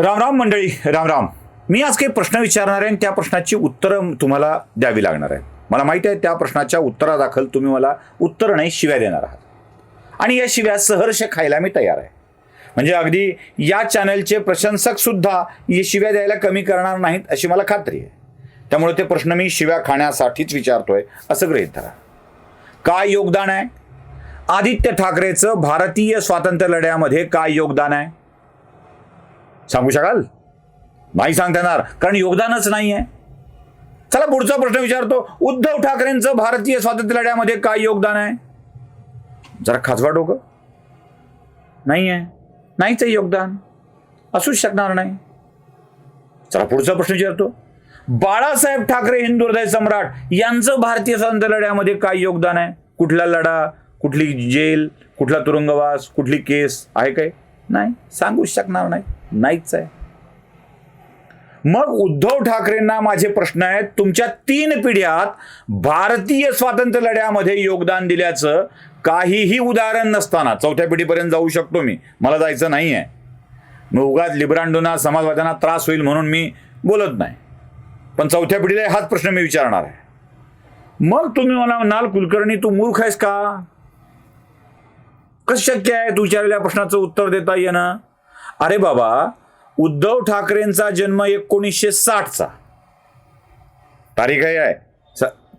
रामराम मंडळी रामराम मी आज काही प्रश्न विचारणार आहे आणि त्या प्रश्नाची उत्तरं तुम्हाला द्यावी लागणार आहे. मला माहिती आहे त्या प्रश्नाच्या उत्तरादाखल तुम्ही मला उत्तर नाही शिव्या देणार आहात. आणि या शिव्या सहर्ष खायला मी तयार आहे. म्हणजे अगदी या चॅनलचे प्रशंसक सुद्धा या शिव्या द्यायला कमी करणार नाहीत अशी मला खात्री आहे. त्यामुळे ते प्रश्न मी शिव्या खाण्यासाठीच विचारतोय असं गृहीत धरा. काय योगदान आहे? आदित्य ठाकरेचं भारतीय स्वातंत्र्य लढ्यामध्ये काय योगदान आहे? सांगू शकाल? नाही सांगता येणार कारण योगदानच नाही आहे चला पुढचा प्रश्न विचारतो. उद्धव ठाकरेंचं भारतीय स्वातंत्र्य लढ्यामध्ये काय योगदान आहे? जरा खाजवा डोकं. नाही आहे नाहीच आहे योगदान. असूच शकणार नाही. चला पुढचा प्रश्न विचारतो. बाळासाहेब ठाकरे हिंदू हृदय सम्राट यांचं भारतीय स्वातंत्र्य लढ्यामध्ये काय योगदान आहे? कुठला लढा कुठली जेल कुठला तुरुंगवास कुठली केस आहे काय? नाही सांगूच शकणार नाही. नाहीच आहे. मग उद्धव ठाकरेंना माझे प्रश्न आहेत. तुमच्या तीन पिढ्यात भारतीय स्वातंत्र्य लढ्यामध्ये योगदान दिल्याचं काहीही उदाहरण नसताना चौथ्या पिढीपर्यंत जाऊ शकतो मी. मला जायचं नाही आहे मग उगाच लिब्रांडोना समाजवाद्यांना त्रास होईल म्हणून मी बोलत नाही. पण चौथ्या पिढीला हाच प्रश्न मी विचारणार आहे. मग तुम्ही मला म्हणाल कुलकर्णी तू मूर्ख आहेस का? कसं शक्य आहे? तू विचारलेल्या प्रश्नाचं उत्तर देता येणं? अरे बाबा उद्धव ठाकरेंचा जन्म एकोणीसशे साठचा. तारीख आहे आहे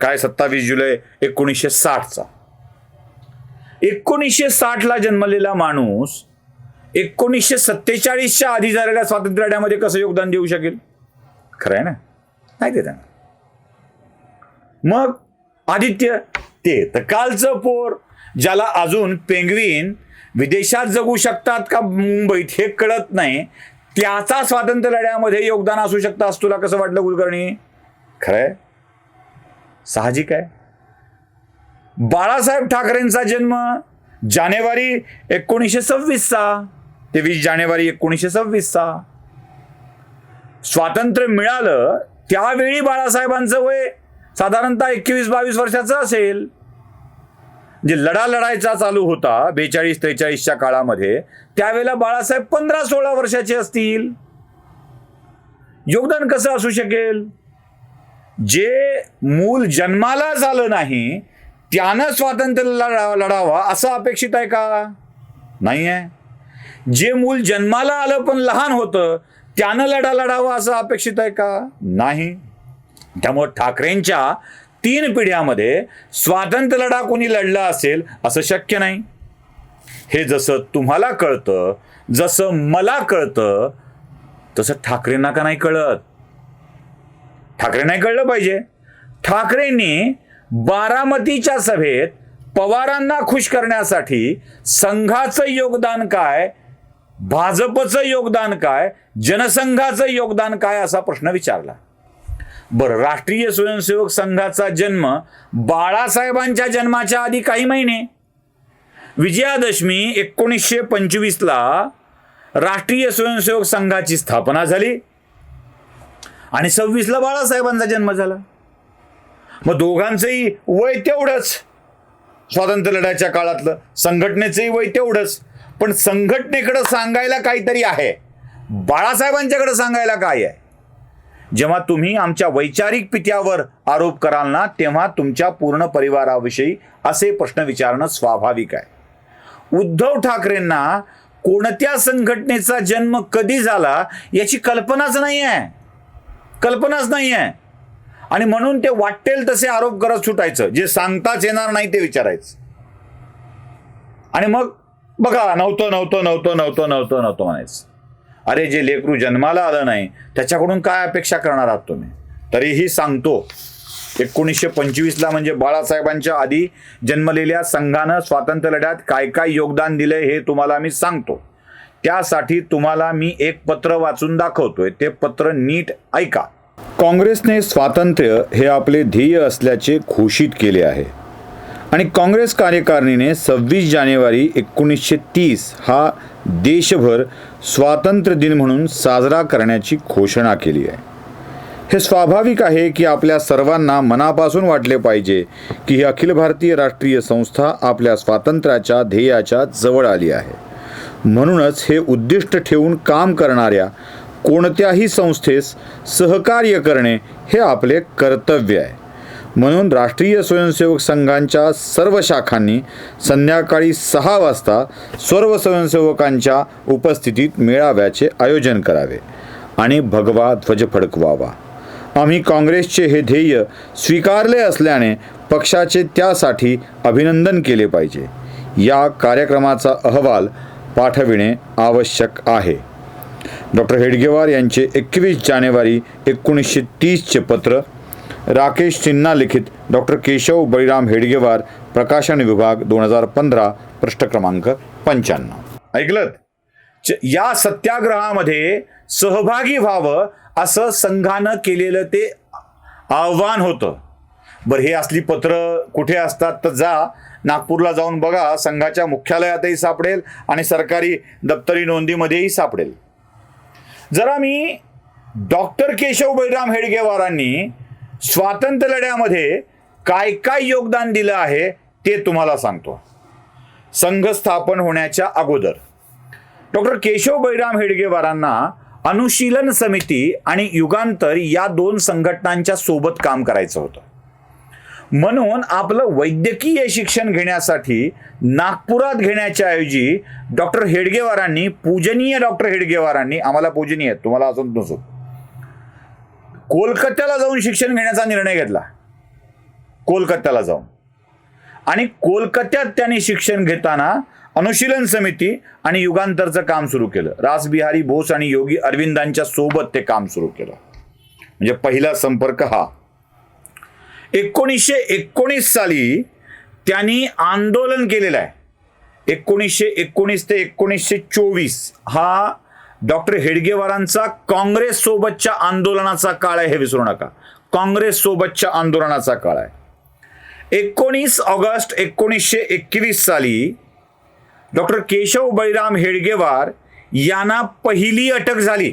काय सत्तावीस जुलै एकोणीसशे साठचा. एकोणीसशे साठला जन्मलेला माणूस एकोणीसशे सत्तेचाळीसच्या आधी झालेल्या स्वातंत्र्य लढ्यामध्ये कसं योगदान देऊ शकेल? खरं आहे ना? नाही देत मग आदित्य ते तर कालचं पोर ज्याला अजून पेंग्विन विदेशात जगू शकतात का मुंबईत? हे कळत नाही. त्याचा स्वातंत्र्य लढ्यामध्ये योगदान असू शकतं असं तुला कसं वाटलं कुलकर्णी? खरंय? साहजिक आहे. बाळासाहेब ठाकरेंचा जन्म जानेवारी एकोणीसशे सव्वीसचा. तेवीस जानेवारी एकोणीसशे सव्वीसचा. स्वातंत्र्य मिळालं त्यावेळी बाळासाहेबांचं वय साधारणतः एकवीस बावीस वर्षाचं असेल. जे लढा लढायचा चालू होता बेचाळीस त्रेचाळीसच्या काळामध्ये त्यावेळेला बाळासाहेब पंधरा सोळा वर्षाचे असतील. योगदान कसं असू शकेल? जे मूल जन्माला झालं नाही त्यानं स्वातंत्र्य लढा लढावा असं अपेक्षित आहे का? नाही आहे जे मूल जन्माला आलं पण लहान होतं त्यानं लढा लढावा असं अपेक्षित आहे का? नाही. त्यामुळं ठाकरेंच्या तीन पिढ्यामध्ये स्वातंत्र्य लढा कोणी लढला असेल असं शक्य नाही. हे जसं तुम्हाला कळतं जसं मला कळतं तसं ठाकरेंना का नाही कळत? ठाकरे नाही कळलं पाहिजे. ठाकरेंनी बारामतीच्या सभेत पवारांना खुश करण्यासाठी संघाचं योगदान काय भाजपचं योगदान काय जनसंघाचं योगदान काय असा प्रश्न विचारला. बरं राष्ट्रीय स्वयंसेवक संघाचा जन्म बाळासाहेबांच्या जन्माच्या आधी काही महिने. विजयादशमी एकोणीसशे पंचवीसला राष्ट्रीय स्वयंसेवक संघाची स्थापना झाली. आणि सव्वीसला बाळासाहेबांचा जन्म झाला. मग दोघांचंही वय तेवढंच. स्वातंत्र्य लढ्याच्या काळातलं संघटनेचंही वय तेवढंच. पण संघटनेकडं सांगायला काहीतरी आहे. बाळासाहेबांच्याकडे सांगायला काय आहे? जेव्हा तुम्ही आमच्या वैचारिक पित्यावर आरोप कराल ना तेव्हा तुमच्या पूर्ण परिवाराविषयी असे प्रश्न विचारणं स्वाभाविक आहे. उद्धव ठाकरेंना कोणत्या संघटनेचा जन्म कधी झाला याची कल्पनाच नाही आहे. कल्पनाच नाही आहे. आणि म्हणून ते वाटेल तसे आरोप करत सुटायचं. जे सांगताच येणार नाही ते विचारायचं. आणि मग बघा नव्हतं नव्हतं नव्हतं नव्हतं नव्हतं नव्हतं म्हणायचं. अरे जे लेकरू जन्माला आलं नाही त्याच्याकडून काय अपेक्षा करणार आहात तुम्ही? तरीही सांगतो एकोणीसशे पंचवीसला म्हणजे बाळासाहेबांच्या आधी जन्मलेल्या संघानं स्वातंत्र्य लढ्यात काय काय योगदान दिलंय हे तुम्हाला मी सांगतो. त्यासाठी तुम्हाला मी एक पत्र वाचून दाखवतोय ते पत्र नीट ऐका. काँग्रेसने स्वातंत्र्य हे आपले ध्येय असल्याचे घोषित केले आहे. आणि काँग्रेस कार्यकारिणीने सव्वीस जानेवारी एकोणीसशे तीस हा देशभर स्वातंत्र्य दिन म्हणून साजरा करण्याची घोषणा केली आहे. हे स्वाभाविक आहे की आपल्या सर्वांना मनापासून वाटले पाहिजे की ही अखिल भारतीय राष्ट्रीय संस्था आपल्या स्वातंत्र्याच्या ध्येयाच्या जवळ आली आहे. म्हणूनच हे उद्दिष्ट ठेवून काम करणाऱ्या कोणत्याही संस्थेस सहकार्य करणे हे आपले कर्तव्य आहे. म्हणून राष्ट्रीय स्वयंसेवक संघांच्या सर्व शाखांनी संध्याकाळी सहा वाजता सर्व स्वयंसेवकांच्या उपस्थितीत मेळाव्याचे आयोजन करावे आणि भगवा ध्वज फडकवावा. आम्ही काँग्रेसचे हे ध्येय स्वीकारले असल्याने पक्षाचे त्यासाठी अभिनंदन केले पाहिजे. या कार्यक्रमाचा अहवाल पाठविणे आवश्यक आहे. डॉक्टर हेडगेवार यांचे एकवीस जानेवारी एकोणीसशे तीसचे पत्र राकेश चिन्ना लिखित डॉक्टर केशव बळीराम हेडगेवार प्रकाशन विभाग दोन हजार पंधरा पृष्ठ क्रमांक पंच्याण्णव. ऐकलं या सत्याग्रहामध्ये सहभागी व्हावं असं संघानं केलेलं ते आव्हान होतं. बरं हे असली पत्र कुठे असतात तर जा नागपूरला जाऊन बघा संघाच्या मुख्यालयातही सापडेल आणि सरकारी दप्तरी नोंदीमध्येही सापडेल. जरा मी डॉक्टर केशव बळीराम हेडगेवारांनी स्वातंत्र्य लढ्यामध्ये काय काय योगदान दिलं आहे ते तुम्हाला सांगतो. संघ स्थापन होण्याच्या अगोदर. डॉक्टर केशव बळीराम हेडगेवारांना अनुशीलन समिती आणि युगांतर या दोन संघटनांच्या सोबत काम करायचं होतं. म्हणून आपलं वैद्यकीय शिक्षण घेण्यासाठी नागपुरात घेण्याच्या ऐवजी डॉक्टर हेडगेवारांनी पूजनीय डॉक्टर हेडगेवारांनी आम्हाला पूजनीय तुम्हाला अजून नसो कोलकात्याला जाऊन शिक्षण घेण्याचा निर्णय घेतला. कोलकात्याला जाऊन. आणि कोलकात्यात त्यांनी शिक्षण घेताना अनुशीलन समिती आणि युगांतरचं काम सुरू केलं. रासबिहारी बोस आणि योगी अरविंदांच्या सोबत ते काम सुरू केलं. म्हणजे पहिला संपर्क हा. एकोणीसशे एकोणीस साली त्यांनी आंदोलन केलेलं आहे. एकोणीसशे एकोणीस ते एकोणीसशे चोवीस हा डॉक्टर हेडगेवारांचा काँग्रेस सोबतच्या आंदोलनाचा काळ आहे हे विसरू नका. काँग्रेस सोबतच्या आंदोलनाचा काळ आहे. एकोणीस ऑगस्ट एकोणीसशे एकवीस साली डॉक्टर केशव बळीराम हेडगेवार यांना पहिली अटक झाली.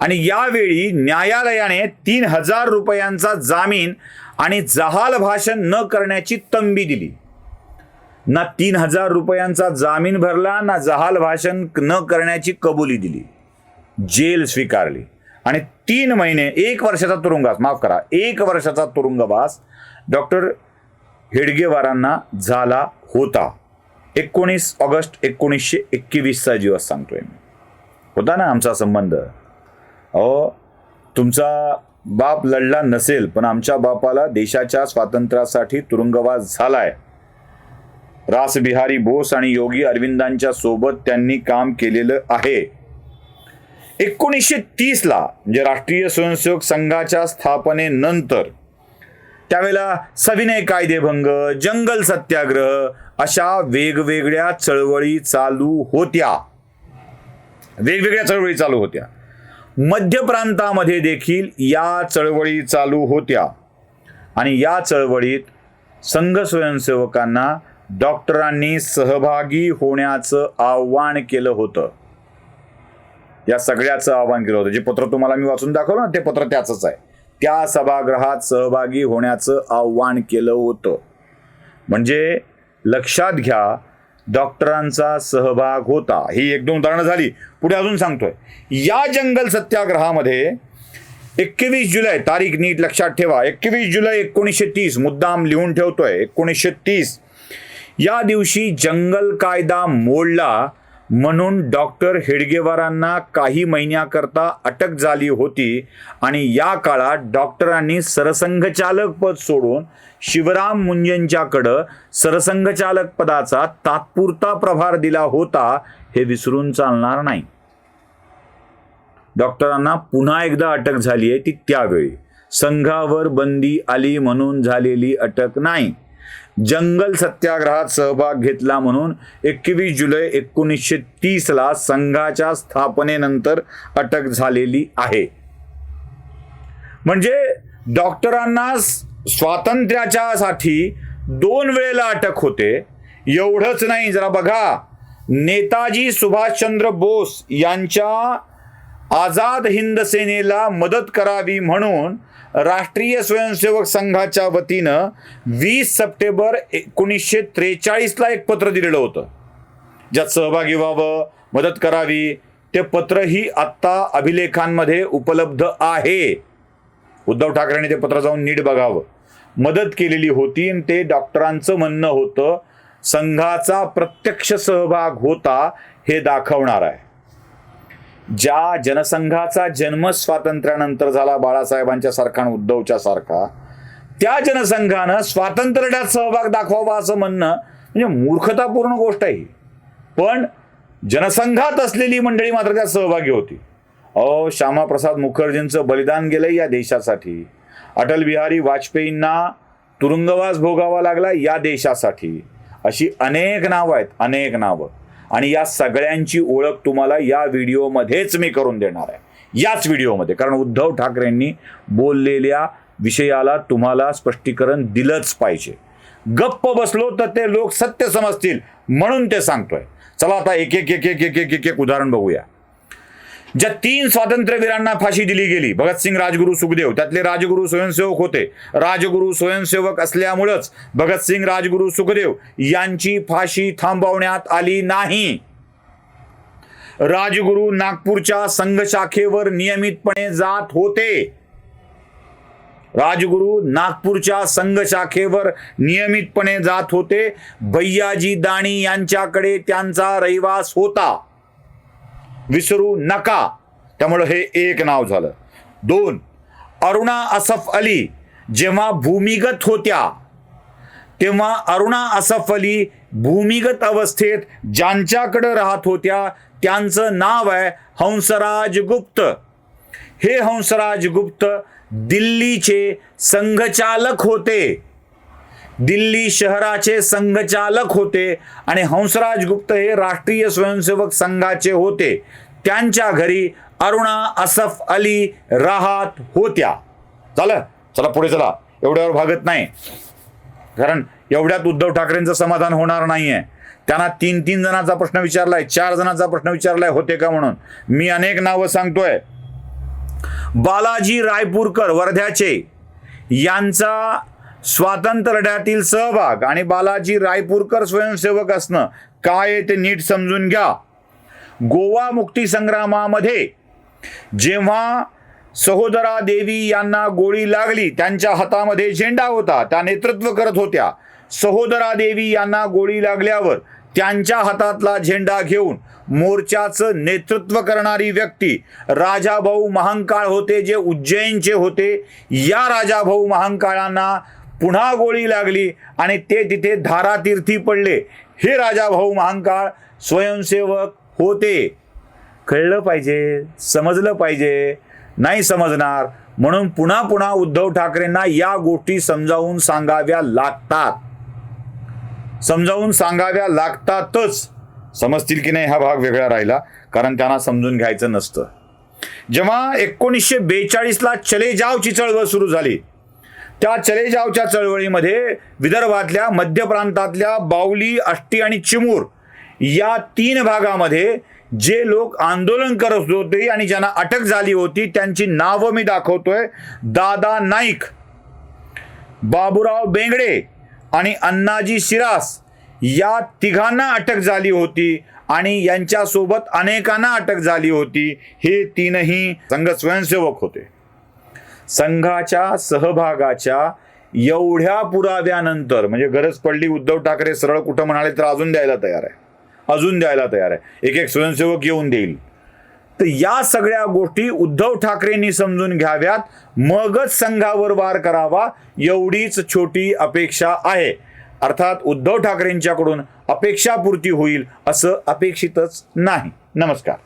आणि यावेळी न्यायालयाने तीन हजार रुपयांचा जामीन आणि जहाल भाषण न करण्याची तंबी दिली. ना तीन हजार रुपयांचा जामीन भरला ना जहाल भाषण न करण्याची कबुली दिली. जेल स्वीकारली. आणि तीन महिने एक वर्षाचा तुरुंगवास माफ करा एक वर्षाचा तुरुंगवास डॉक्टर हेडगेवारांना झाला होता. एकोणीस ऑगस्ट एकोणीसशे एकवीसचा दिवस सांगतोय मी. होता ना आमचा संबंध? अहो तुमचा बाप लढला नसेल पण आमच्या बापाला देशाच्या स्वातंत्र्यासाठी तुरुंगवास झालाय. रासबिहारी बोस आणि योगी अरविंदांच्या सोबत त्यांनी काम केलेलं आहे. एकोणीसशे तीसला म्हणजे राष्ट्रीय स्वयंसेवक संघाच्या स्थापनेनंतर त्यावेळेला सविनय कायदेभंग जंगल सत्याग्रह अशा वेगवेगळ्या चळवळी चालू होत्या. वेगवेगळ्या चळवळी चालू होत्या. मध्य प्रांतामध्ये देखील या चळवळी चालू होत्या. आणि या चळवळीत संघ स्वयंसेवकांना डॉक्टरांनी सहभागी होण्याचं आव्हान केलं होतं. या सगळ्याचं आव्हान केलं होतं. जे पत्र तुम्हाला मी वाचून दाखवलं ना ते पत्र त्याचंच आहे. त्या सभागृहात सहभागी होण्याचं आव्हान केलं होतं. म्हणजे लक्षात घ्या डॉक्टरांचा सहभाग होता. ही एक दोन उदाहरणं झाली. पुढे अजून सांगतोय. या जंगल सत्याग्रहामध्ये एकवीस जुलै तारीख नीट लक्षात ठेवा. एकवीस जुलै एकोणीसशे तीस मुद्दाम लिहून ठेवतोय. एकोणीसशे तीस या दिवशी जंगल कायदा मोडला म्हणून डॉक्टर हेडगेवारांना काही महिन्याकरता अटक झाली होती आणि या काळात डॉक्टरांनी सरसंघचालक पद सोडून शिवराम मुंजेंच्याकडं सरसंघचालक पदाचा तात्पुरता प्रभार दिला होता हे विसरून चालणार नाही. डॉक्टरांना पुन्हा एकदा अटक झाली आहे ती त्यावेळी. संघावर बंदी आली म्हणून झालेली अटक नाही. जंगल सत्याग्रहात सहभाग घेतला म्हणून एकवीस जुलै एकोणीसशे तीसला संघाच्या स्थापनेनंतर अटक झालेली आहे. म्हणजे डॉक्टरांना स्वातंत्र्याच्या साठी दोन वेळेला अटक होते. एवढंच नाही जरा बघा. नेताजी सुभाषचंद्र बोस यांच्या आझाद हिंद सेनेला मदत करावी म्हणून राष्ट्रीय स्वयंसेवक संघाच्या वतीनं वीस सप्टेंबर एकोणीसशे त्रेचाळीसला एक पत्र दिलेलं होतं. ज्यात सहभागी व्हावं मदत करावी ते पत्रही आत्ता अभिलेखांमध्ये उपलब्ध आहे. उद्धव ठाकरेंनी ते पत्र जाऊन नीट बघावं. मदत केलेली होती आणि ते डॉक्टरांचं म्हणणं होतं संघाचा प्रत्यक्ष सहभाग होता हे दाखवणार आहे. ज्या जनसंघाचा जन्म स्वातंत्र्यानंतर झाला बाळासाहेबांच्या सारखा आणि उद्धवच्या सारखा त्या जनसंघानं स्वातंत्र्यात सहभाग दाखवावा असं म्हणणं म्हणजे मूर्खतापूर्ण गोष्ट आहे. ही. पण जनसंघात असलेली मंडळी मात्र त्यात सहभागी होती. अहो श्यामाप्रसाद मुखर्जींचं बलिदान गेलं या देशासाठी. अटल बिहारी वाजपेयींना तुरुंगवास भोगावा लागला या देशासाठी. अशी अनेक नावं आहेत अनेक नावं. आणि या सगळ्यांची ओळख तुम्हाला या व्हिडिओमध्येच मी करून देणार आहे. याच व्हिडिओमध्ये. कारण उद्धव ठाकरेंनी बोललेल्या विषयाला तुम्हाला स्पष्टीकरण दिलंच पाहिजे. गप्प बसलो तर ते लोक सत्य समजतील म्हणून ते सांगतोय. चला आता एक एक एक एक एक एक एक उदाहरण बघूया. ज्या तीन स्वातंत्र्यवीरांना फाशी दिली गेली भगतसिंग राजगुरू सुखदेव त्यातले राजगुरू स्वयंसेवक होते. राजगुरू स्वयंसेवक असल्यामुळंच भगतसिंग राजगुरू सुखदेव यांची फाशी थांबवण्यात आली नाही. राजगुरू नागपूरच्या संघ शाखेवर नियमितपणे जात होते. राजगुरू नागपूरच्या संघ शाखेवर नियमितपणे जात होते. भैयाजी दाणी यांच्याकडे त्यांचा रहिवास होता. विसरू नका. त्यामुळं हे एक नाव झालं. दोन अरुणा असफ अली जेव्हा भूमिगत होत्या तेव्हा अरुणा असफ अली भूमिगत अवस्थेत ज्यांच्याकडं राहत होत्या त्यांचं नाव आहे हंसराज गुप्त. हे हंसराज गुप्त दिल्लीचे संघचालक होते. दिल्ली शहराचे संघचालक होते आणि हंसराज गुप्त हे राष्ट्रीय स्वयंसेवक संघाचे होते. त्यांच्या घरी अरुणा असफ अली राहत होत्या. झालं? चला पुढे चला. एवढ्यावर भागत नाही. कारण एवढ्यात उद्धव ठाकरेंचं समाधान होणार नाहीये. त्यांना तीन तीन जणांचा प्रश्न विचारलाय चार जणांचा प्रश्न विचारलाय होते का म्हणून. मी अनेक नावं सांगतोय. बालाजी रायपूरकर वर्ध्याचे. यांचा स्वातंत्र्य लढ्यातील सहभाग आणि बालाजी रायपूरकर स्वयंसेवक असणं काय आहे ते नीट समजून घ्या. गोवा मुक्तीसंग्रामामध्ये जेव्हा सहोदरा देवी यांना गोळी लागली त्यांच्या हातामध्ये झेंडा होता त्या नेतृत्व करत होत्या. सहोदरा देवी यांना गोळी लागल्यावर त्यांच्या हातातला झेंडा घेऊन मोर्चाचं नेतृत्व करणारी व्यक्ती राजाभाऊ महांकाळ होते जे उज्जैनचे होते. या राजाभाऊ महांकाळांना पुन्हा गोळी लागली आणि ते तिथे धारातीर्थी पडले. हे राजाभाऊ महांकाळ स्वयंसेवक होते. कळलं पाहिजे समजलं पाहिजे. नाही समजणार म्हणून पुन्हा पुन्हा उद्धव ठाकरेंना या गोष्टी समजावून सांगाव्या लागतात. समजावून सांगाव्या लागतातच. समजतील की नाही हा भाग वेगळा राहिला कारण त्यांना समजून घ्यायचं नसतं. जेव्हा एकोणीसशे बेचाळीसला चले जावची चळवळ सुरू झाली त्या चले जावच्या चळवळीमध्ये विदर्भातल्या मध्य प्रांतातल्या बावली आष्टी आणि चिमूर या तीन भागामध्ये जे लोक आंदोलन करत होते आणि ज्यांना अटक झाली होती त्यांची नावं मी दाखवतोय. दादा नाईक बाबूराव बेंगडे आणि अण्णाजी शिरास या तिघांना अटक झाली होती आणि यांच्यासोबत अनेकांना अटक झाली होती. हे तीनही संघ स्वयंसेवक होते. संघाच्या सहभागाच्या एवढ्या पुराव्यानंतर म्हणजे गरज पडली उद्धव ठाकरे सरळ कुठं म्हणाले तर अजून द्यायला तयार आहे. अजून द्यायला तयार आहे. एक एक स्वयंसेवक येऊन देईल. तर या सगळ्या गोष्टी उद्धव ठाकरेंनी समजून घ्याव्यात. मगच संघावर वार करावा एवढीच छोटी अपेक्षा आहे. अर्थात उद्धव ठाकरेंच्याकडून अपेक्षापूर्ती होईल असं अपेक्षितच नाही. नमस्कार.